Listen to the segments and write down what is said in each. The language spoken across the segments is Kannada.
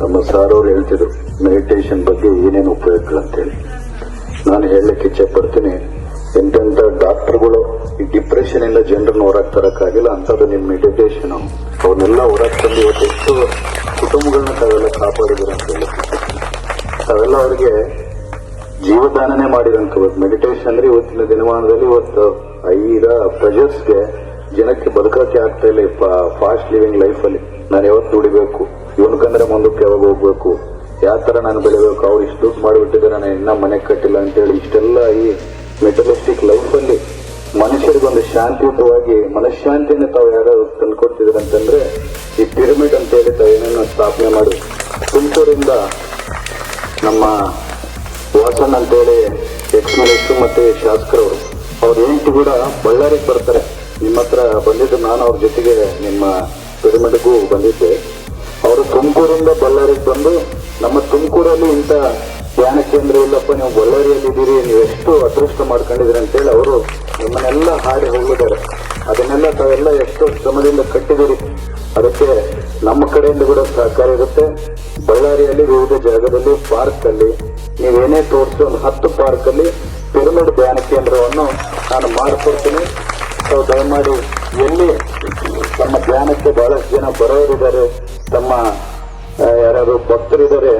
ನಮ್ಮ ಸಾರ್ ಅವ್ರು ಹೇಳ್ತಿದ್ರು ಮೆಡಿಟೇಷನ್ ಬಗ್ಗೆ ಏನೇನು ಉಪಯೋಗಗಳಂತೇಳಿ. ನಾನು ಹೇಳಲಿಕ್ಕೆ ಇಚ್ಛೆ ಪಡ್ತೀನಿ ಎಂತೆಂತ ಡಾಕ್ಟರ್ಗಳು ಈ ಡಿಪ್ರೆಷನ್ ಇಂದ ಜನರನ್ನ ಹೊರಗೆ ತರಕ್ಕಾಗಿಲ್ಲ ಅಂತದ್ದು ನಿಮ್ಮ ಮೆಡಿಟೇಷನ್ ಅವನ್ನೆಲ್ಲ ಹೊರಗೆ ತಂದು ಇವತ್ತು ಎಷ್ಟು ಕುಟುಂಬಗಳನ್ನ ತಾವೆಲ್ಲ ಕಾಪಾಡಿದ್ರು ಅಂತ ಹೇಳಿ ತಾವೆಲ್ಲ ಅವರಿಗೆ ಜೀವದಾನನೇ ಮಾಡಿದಂತ ಮೆಡಿಟೇಷನ್ ಅಂದ್ರೆ ಇವತ್ತಿನ ದಿನಮಾನದಲ್ಲಿ ಇವತ್ತು ಐದ ಪ್ರೆಷರ್ಸ್ಗೆ ಜನಕ್ಕೆ ಬದುಕಕ್ಕೆ ಆಗ್ತಾ ಇಲ್ಲ ಫಾಸ್ಟ್ ಲಿವಿಂಗ್ ಲೈಫಲ್ಲಿ ನಾನು ಯಾವತ್ತು ದುಡಿಬೇಕು? ಇವನ್ಕಂದ್ರೆ ಮುಂದಕ್ಕೆ ಯಾವಾಗ ಹೋಗ್ಬೇಕು? ಯಾವ ತರ ನಾನು ಬೆಳಿಬೇಕು? ಅವ್ರು ಇಷ್ಟು ದುಡ್ಡು ಮಾಡಿಬಿಟ್ಟಿದ್ದಾರೆ, ನಾನು ಇನ್ನ ಮನೆ ಕಟ್ಟಿಲ್ಲ ಅಂತೇಳಿ ಇಷ್ಟೆಲ್ಲ ಈ ಮೆಟಲಿಸ್ಟಿಕ್ ಲೈಫ್ ಅಲ್ಲಿ ಮನುಷ್ಯರಿಗೊಂದು ಶಾಂತಿಯುತವಾಗಿ, ಮನಃಶಾಂತಿಯನ್ನು ತಾವು ಯಾರು ತಂದ್ಕೊಡ್ತಿದ್ರು ಅಂತಂದ್ರೆ ಈ ಪಿರಮಿಡ್ ಅಂತ ಹೇಳಿ ತಾವು ಏನೇನೋ ಸ್ಥಾಪನೆ ಮಾಡಿ ತುಮಕೂರಿಂದ ನಮ್ಮ ವಾಸನ್ ಅಂತೇಳಿ ಎಕ್ಸ್ ಮಿನಿಸ್ಟರ್ ಮತ್ತೆ ಶಾಸಕರವರು, ಅವ್ರ ಹೆಂಡತಿ ಕೂಡ ಬಳ್ಳಾರಿಗೆ ಬರ್ತಾರೆ. ನಿಮ್ಮ ಹತ್ರ ಬಂದಿದ್ದು ನಾನು ಅವ್ರ ಜೊತೆಗೆ ನಿಮ್ಮ ಪಿರಮಿಡ್ಗೂ ಬಂದಿದ್ದೆ. ಅವರು ತುಮಕೂರಿಂದ ಬಳ್ಳಾರಿಗೆ ಬಂದು, ನಮ್ಮ ತುಮಕೂರಲ್ಲಿ ಇಂಥ ಧ್ಯಾನ ಕೇಂದ್ರ ಇಲ್ಲಪ್ಪ, ನೀವು ಬಳ್ಳಾರಿಯಲ್ಲಿ ಇದ್ದೀರಿ ನೀವು ಎಷ್ಟು ಅದೃಷ್ಟ ಮಾಡ್ಕೊಂಡಿದ್ದೀರಿ ಅಂತೇಳಿ ಅವರು ನಿಮ್ಮನ್ನೆಲ್ಲ ಹಾಡಿ ಹೋಗಿದ್ದಾರೆ ಅದನ್ನೆಲ್ಲ ತಾವೆಲ್ಲ ಎಷ್ಟು ಶ್ರಮದಿಂದ ಕಟ್ಟಿದ್ದೀರಿ. ಅದಕ್ಕೆ ನಮ್ಮ ಕಡೆಯಿಂದ ಕೂಡ ಸಹಕಾರ ಇರುತ್ತೆ. ಬಳ್ಳಾರಿಯಲ್ಲಿ ವಿವಿಧ ಜಾಗದಲ್ಲಿ ಪಾರ್ಕ್ ಅಲ್ಲಿ ನೀವೇನೇ ತೋರಿಸಿ ಒಂದು ಹತ್ತು ಪಾರ್ಕ್ ಅಲ್ಲಿ ಪಿರಮಿಡ್ ಧ್ಯಾನ ಕೇಂದ್ರವನ್ನು ನಾನು ಮಾಡಿಕೊಡ್ತೀನಿ. ತಾವು ದಯಮಾಡಿ ಬರೋರಿದ್ದಾರೆ, ತಮ್ಮ ಯಾರು ಭಕ್ತರಿದ್ದಾರೆ,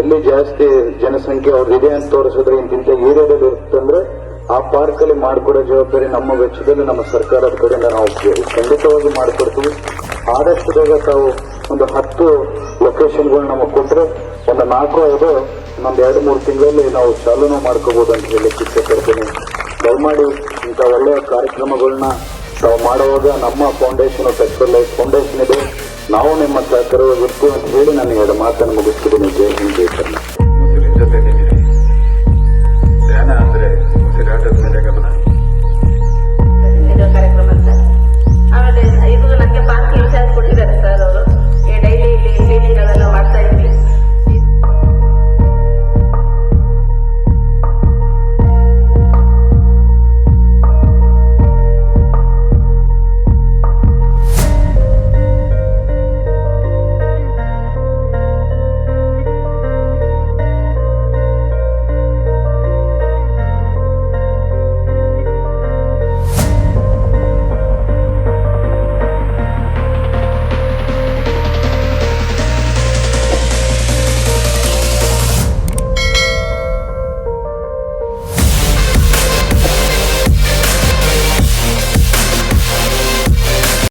ಎಲ್ಲಿ ಜಾಸ್ತಿ ಜನಸಂಖ್ಯೆ ಅವ್ರದ್ದು ಅಂತ ತೋರಿಸಿದ್ರೆ ಇಂತಿಂತ ಏರಿಯಾದಲ್ಲಿ ಇರುತ್ತಂದ್ರೆ ಆ ಪಾರ್ಕ್ ಅಲ್ಲಿ ಮಾಡಿಕೊಡೋ ಜವಾಬ್ದಾರಿ ನಮ್ಮ ವೆಚ್ಚದಲ್ಲಿ ನಮ್ಮ ಸರ್ಕಾರದ ಕಡೆಯಿಂದ ನಾವು ಖಂಡಿತವಾಗಿ ಮಾಡಿಕೊಡ್ತೀವಿ. ಆದಷ್ಟು ಬೇಗ ತಾವು ಒಂದು ಹತ್ತು ಲೊಕೇಶನ್ಗಳು ನಮಗೆ ಕೊಟ್ಟರೆ ಒಂದು ನಾಲ್ಕು, ಐದು ಒಂದು ಎರಡು, ಮೂರು ತಿಂಗಳಲ್ಲಿ ನಾವು ಚಾಲನೆ ಮಾಡ್ಕೋಬಹುದು ಅಂತ ಹೇಳಿ ಇಚ್ಛೆ ಪಡ್ತೀನಿ ದಯಮಾಡಿ ಇಂಥ ಒಳ್ಳೆಯ ಕಾರ್ಯಕ್ರಮಗಳನ್ನ ತಾವು ಮಾಡುವಾಗ ನಮ್ಮ ಫೌಂಡೇಶನ್ ಲೈಫ್ ಫೌಂಡೇಶನ್ ಇದೆ. ನಾವು ನಿಮ್ಮ ಸಹಕಾರವಾಗಿರ್ತೀವಿ ಅಂತ ಹೇಳಿ ನಾನು ಎರಡು ಮಾತನ್ನು ಮುಗಿಸ್ತಿದ್ದೀನಿ